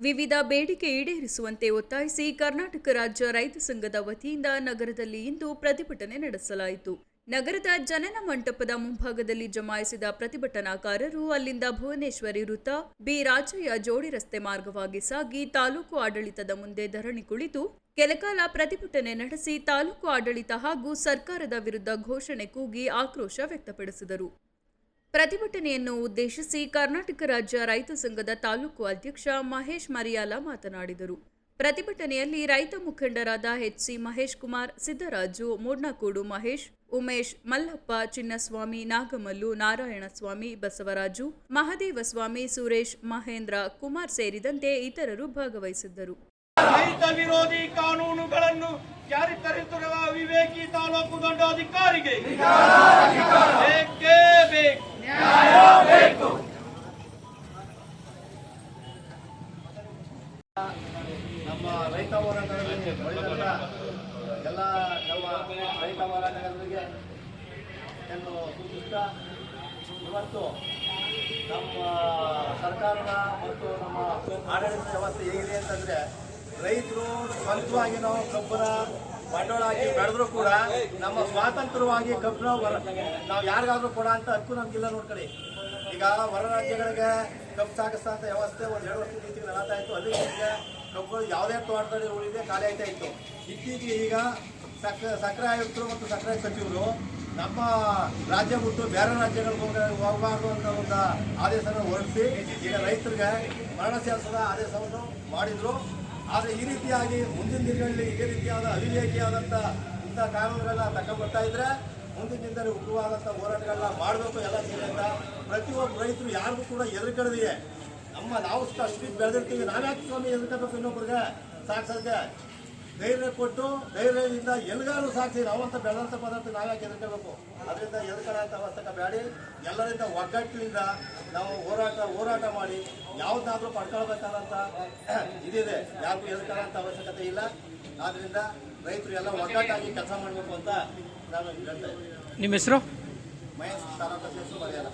ವಿವಿಧ ಬೇಡಿಕೆ ಈಡೇರಿಸುವಂತೆ ಒತ್ತಾಯಿಸಿ ಕರ್ನಾಟಕ ರಾಜ್ಯ ರೈತ ಸಂಘದ ವತಿಯಿಂದ ನಗರದಲ್ಲಿ ಇಂದು ಪ್ರತಿಭಟನೆ ನಡೆಸಲಾಯಿತು. ನಗರದ ಜನನ ಮಂಟಪದ ಮುಂಭಾಗದಲ್ಲಿ ಜಮಾಯಿಸಿದ ಪ್ರತಿಭಟನಾಕಾರರು ಅಲ್ಲಿಂದ ಭುವನೇಶ್ವರಿ ವೃತ್ತ, ಬಿ ರಾಜಯ್ಯ ಜೋಡಿ ರಸ್ತೆ ಮಾರ್ಗವಾಗಿ ಸಾಗಿ ತಾಲೂಕು ಆಡಳಿತದ ಮುಂದೆ ಧರಣಿ ಕುಳಿತು ಕೆಲಕಾಲ ಪ್ರತಿಭಟನೆ ನಡೆಸಿ ತಾಲೂಕು ಆಡಳಿತ ಹಾಗೂ ಸರ್ಕಾರದ ವಿರುದ್ಧ ಘೋಷಣೆ ಕೂಗಿ ಆಕ್ರೋಶ ವ್ಯಕ್ತಪಡಿಸಿದರು. ಪ್ರತಿಭಟನೆಯನ್ನು ಉದ್ದೇಶಿಸಿ ಕರ್ನಾಟಕ ರಾಜ್ಯ ರೈತ ಸಂಘದ ತಾಲೂಕು ಅಧ್ಯಕ್ಷ ಮಹೇಶ್ ಮರಿಯಾಲ ಮಾತನಾಡಿದರು. ಪ್ರತಿಭಟನೆಯಲ್ಲಿ ರೈತ ಮುಖಂಡರಾದ ಎಚ್ ಸಿ ಮಹೇಶ್ ಕುಮಾರ್ ಸಿದ್ದರಾಜು ಮೂಡ್ನಕೂಡು ಮಹೇಶ್ ಉಮೇಶ್ ಮಲ್ಲಪ್ಪ ಚಿನ್ನಸ್ವಾಮಿ ನಾಗಮಲ್ಲು ನಾರಾಯಣಸ್ವಾಮಿ ಬಸವರಾಜು ಮಹದೇವಸ್ವಾಮಿ ಸುರೇಶ್ ಮಹೇಂದ್ರ ಕುಮಾರ್ ಸೇರಿದಂತೆ ಇತರರು ಭಾಗವಹಿಸಿದ್ದರು. ರೈತ ವಿರೋಧಿ ಕಾನೂನುಗಳನ್ನು ಜಾರಿ ತರುತ್ತಿರುವ ವಿವೇಕಿ ತಾಲೂಕು ದಂಡಾಧಿಕಾರಿಗೆ. ನಮ್ಮ ರೈತ ಹೋರಾಟಗಳಲ್ಲಿ ಎಲ್ಲ ನಮ್ಮ ರೈತ ಹೋರಾಟಗಾರರಿಗೆ ಎಂದು ಸೂಚಿಸ್ತಾ ಇವತ್ತು ನಮ್ಮ ಸರ್ಕಾರದ ಮತ್ತು ನಮ್ಮ ಆಡಳಿತ ವ್ಯವಸ್ಥೆ ಹೇಗಿದೆ ಅಂತಂದರೆ ರೈತರು ಸ್ವಂತವಾಗಿ ನಾವು ಕಬ್ಬನ ಬಂಡವಾಳ ಹಾಕಿ ಬೆಳೆದ್ರು ಕೂಡ ನಮ್ಮ ಸ್ವಾತಂತ್ರ್ಯವಾಗಿ ಕಬ್ಬಿನ ಹೊರ ನಾವು ಯಾರಿಗಾದ್ರೂ ಕೊಡ ಅಂತ ಹಕ್ಕು ನಮ್ಗಿಲ್ಲ ನೋಡ್ಕೊಳ್ಳಿ ಈಗ ಹೊರ ರಾಜ್ಯಗಳಿಗೆ ಕಬ್ಬು ಅಂತ ವ್ಯವಸ್ಥೆ ಒಂದು ಎರಡು ವರ್ಷದ ರೀತಿ ನಡತಾ ಇತ್ತು. ಅಲ್ಲಿ ಕಬ್ಬು ಯಾವುದೇ ತೋಟದಲ್ಲಿ ಉಳಿದೆ ಖಾಲಿ ಆಯ್ತಾ ಇತ್ತು. ಇತ್ತೀಚೆಗೆ ಈಗ ಸಕ್ರ ಸಕ್ಕರೆ ಆಯುಕ್ತರು ಮತ್ತು ಸಕ್ಕರೆ ಸಚಿವರು ನಮ್ಮ ರಾಜ್ಯ ಬಿಟ್ಟು ಬೇರೆ ರಾಜ್ಯಗಳಿಗೆ ಹೋಗ ಹೋಗಬಾರ್ದು ಅಂತ ಒಂದು ಆದೇಶವನ್ನು ಹೊರಡಿಸಿ ಈಗ ರೈತರಿಗೆ ಮರಣ ಸೇರಿಸದ ಆದೇಶವನ್ನು ಮಾಡಿದ್ರು. ಆದರೆ ಈ ರೀತಿಯಾಗಿ ಮುಂದಿನ ದಿನಗಳಲ್ಲಿ ಇದೇ ರೀತಿಯಾದ ಅವಿವೇಕಿಯಾದಂಥ ಇಂಥ ಕಾನೂನುಗಳನ್ನ ತಗೊಂಡ್ಬರ್ತಾ ಇದ್ರೆ ಮುಂದಿನ ದಿನದಲ್ಲಿ ಉಗ್ರವಾದಂಥ ಹೋರಾಟಗಳನ್ನ ಮಾಡಬೇಕು ಎಲ್ಲ ಸೇರಿ ಅಂತ ಪ್ರತಿಯೊಬ್ಬ ರೈತರು ಯಾರಿಗೂ ಕೂಡ ಎದುರುಕಡದಿದೆ ನಮ್ಮ ನಾವು ಅಷ್ಟು ಬೆಳೆದಿರ್ತೀವಿ. ನಾವ್ಯಾಕೆ ಸ್ವಾಮಿ ಎದುರ್ಕೋಬೇಕು ಇನ್ನೊಬ್ರಿಗೆ? ಸಾಕ್ಸಕ್ಕೆ ಧೈರ್ಯ ಕೊಟ್ಟು ಧೈರ್ಯದಿಂದ ಎಲ್ಗಾರು ಸಾಕ್ಷಿ ಅವಂತ ಬೆಳೆದಂಥ ಪದಾರ್ಥ ನಾವ್ಯಾಕೆ ಎದುರ್ಕೋಬೇಕು ಅದರಿಂದ ಎದುರ್ಕೊಳ್ಳೋಂಥ ಅವಶ್ಯಕ ಬೇಡಿ ಎಲ್ಲರಿಂದ ಒಗ್ಗಟ್ಟಿನಿಂದ ನಾವು ಹೋರಾಟ ಹೋರಾಟ ಮಾಡಿ ಯಾವುದಾದ್ರೂ ಪಡ್ಕೊಳ್ಬೇಕಾದಂಥ ಇದಿದೆ. ಯಾರಿಗೂ ಎದುರ್ಕೊಳ್ಳೋಂಥ ಅವಶ್ಯಕತೆ ಇಲ್ಲ. ಆದ್ದರಿಂದ ರೈತರು ಎಲ್ಲ ಒಗ್ಗಟ್ಟಾಗಿ ಕೆಲಸ ಮಾಡಬೇಕು ಅಂತ ನಾನು ಹೇಳ್ತಾ ಇದ್ದೀನಿ. ನಿಮ್ಮ ಹೆಸರು? ಮಹೇಶ್ ತಾಲೂಕು ಹೆಸರು ಮರ್ಯಾದ.